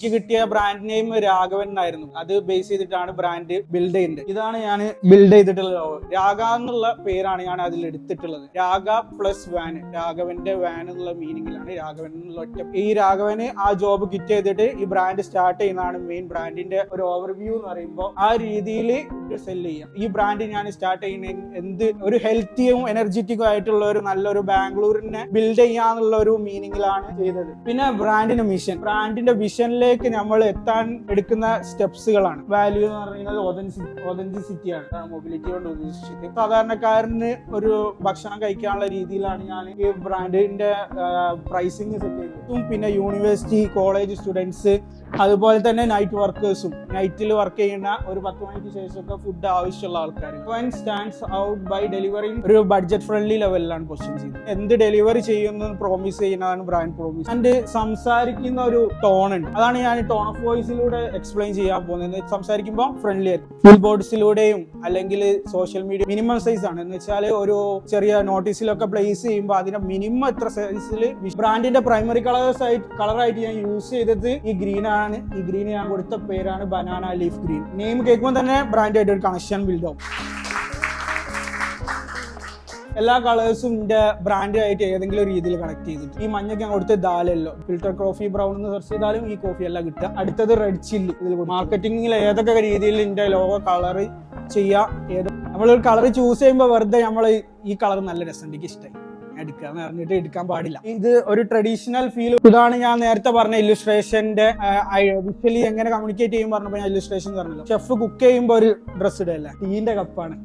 എനിക്ക് കിട്ടിയ brand name Raghavan ആയിരുന്നു അത് ബേസ് ചെയ്തിട്ടാണ് ബ്രാൻഡ് ബിൽഡ് ചെയ്യുന്നത്. ഇതാണ് ഞാൻ ബിൽഡ് ചെയ്തിട്ടുള്ള രാഘ എന്നുള്ള പേരാണ് ഞാൻ അതിൽ എടുത്തിട്ടുള്ളത്. രാഗ പ്ലസ് വാൻ രാഘവന്റെ വാൻ എന്നുള്ള മീനിങ്ങിലാണ് രാഘവൻ എന്നുള്ള ഒറ്റ ഈ രാഘവന് ആ ജോബ് കിറ്റ് ചെയ്തിട്ട് ഈ ബ്രാൻഡ് സ്റ്റാർട്ട് ചെയ്യുന്നതാണ് മെയിൻ ബ്രാൻഡിന്റെ ഒരു ഓവർവ്യൂ എന്ന് പറയുമ്പോൾ ആ രീതിയിൽ സെൽ ചെയ്യാം. ഈ ബ്രാൻഡ് ഞാൻ സ്റ്റാർട്ട് ചെയ്യുന്ന എന്ത് ഒരു ഹെൽത്തിയും എനർജറ്റിക്കും ആയിട്ടുള്ള ഒരു നല്ലൊരു ബാംഗ്ലൂരിനെ ബിൽഡ് ചെയ്യാന്നുള്ള ഒരു മീനിങ്ങിലാണ് ചെയ്തത്. പിന്നെ ബ്രാൻഡിന്റെ മിഷൻ ബ്രാൻഡിന്റെ വിഷനിലേക്ക് നമ്മൾ എത്താൻ എടുക്കുന്ന സ്റ്റെപ്സുകളാണ് വാല്യൂ എന്ന് പറയുന്നത് ആണ്. മൊബിലിറ്റി കൊണ്ട് ഉദ്ദേശിച്ചത്. സാധാരണക്കാരന് ഒരു ഭക്ഷണം കഴിക്കാനുള്ള രീതിയിലാണ് ഞാൻ ഈ ബ്രാൻഡിന്റെ പ്രൈസിങ് സെറ്റ് ചെയ്തത്. പിന്നെ യൂണിവേഴ്സിറ്റി കോളേജ് സ്റ്റുഡൻസ് അതുപോലെ തന്നെ നൈറ്റ് വർക്കേഴ്സും നൈറ്റിൽ വർക്ക് ചെയ്യുന്ന ഒരു പത്ത് മണിക്ക് ശേഷമൊക്കെ ഫുഡ് ആവശ്യമുള്ള ആൾക്കാർ one stands out by delivering ഒരു ബഡ്ജറ്റ് ഫ്രണ്ട്ലി ലെവലിലാണ് ക്വസ്റ്റ്യൻ ചെയ്യുന്നത് എന്ത് ഡെലിവറി ചെയ്യുന്നു പ്രോമിസ് ചെയ്യുന്നതാണ് ബ്രാൻഡ് പ്രോമിസ് ആൻഡ് സംസാരിക്കുന്ന ഒരു ടോൺ ഉണ്ട്. അതാണ് ഞാൻ ടോൺ ഓഫ് വോയിസിലൂടെ എക്സ്പ്ലെയിൻ ചെയ്യാൻ പോകുന്നത്. സംസാരിക്കുമ്പോൾ ഫ്രണ്ട്ലി ഫുൾ ബോർഡ്സിലൂടെയും അല്ലെങ്കിൽ സോഷ്യൽ മീഡിയ മിനിമം സൈസ് ആണ്. എന്ന് വെച്ചാൽ ഒരു ചെറിയ നോട്ടീസിലൊക്കെ പ്ലേസ് ചെയ്യുമ്പോൾ അതിന്റെ മിനിമം എത്ര സൈസിൽ ബ്രാൻഡിന്റെ പ്രൈമറി കളേഴ്സ് ആയിട്ട് കളറായിട്ട് ഞാൻ യൂസ് ചെയ്തത് ഈ ഗ്രീൻ ആണ്. ഈ ഗ്രീൻ ഞാൻ കൊടുത്ത പേരാണ് ബനാന ലീഫ് ഗ്രീൻ നെയിം കേൾക്കുമ്പോൾ തന്നെ ബ്രാൻഡായിട്ട് ഒരു കണക്ഷൻ ബിൽഡ് ആവും. എല്ലാ കളേഴ്സും എന്റെ ബ്രാൻഡായിട്ട് ഏതെങ്കിലും രീതിയിൽ കണക്ട് ചെയ്തിട്ട്. ഈ മഞ്ഞൊക്കെ ഞാൻ കൊടുത്ത ദാലല്ലോ. ഫിൽട്ടർ കോഫി ബ്രൗൺ എന്ന് സെർച്ച് ചെയ്താലും ഈ കോഫി എല്ലാം കിട്ടുക. അടുത്തത് റെഡ് ചില്ലി ഇതിൽ മാർക്കറ്റിംഗിൽ ഏതൊക്കെ രീതിയിൽ എന്റെ ലോഗോ കളർ ചെയ്യാം ഏത് നമ്മളൊരു കളർ ചൂസ് ചെയ്യുമ്പോൾ വെറുതെ നമ്മൾ ഈ കളർ നല്ല രസമുണ്ട് എനിക്ക് ഇഷ്ടമായി. എടുക്കുക പറഞ്ഞിട്ട് എടുക്കാൻ പാടില്ല. ഇത് ഒരു ട്രഡീഷണൽ ഫീൽ ഇതാണ് ഞാൻ നേരത്തെ പറഞ്ഞ ഇല്ലുസ്ട്രേഷന്റെ വിഷ്വലി എങ്ങനെ കമ്മ്യൂണിക്കേറ്റ് ചെയ്യും പറഞ്ഞപ്പോൾ ഞാൻ ഇല്ലുസ്ട്രേഷൻ പറഞ്ഞല്ലോ. ഷെഫ് കുക്ക് ചെയ്യുമ്പോൾ ഒരു ഡ്രസ് ഇടല്ല? ടീന്റെ കപ്പാണ്.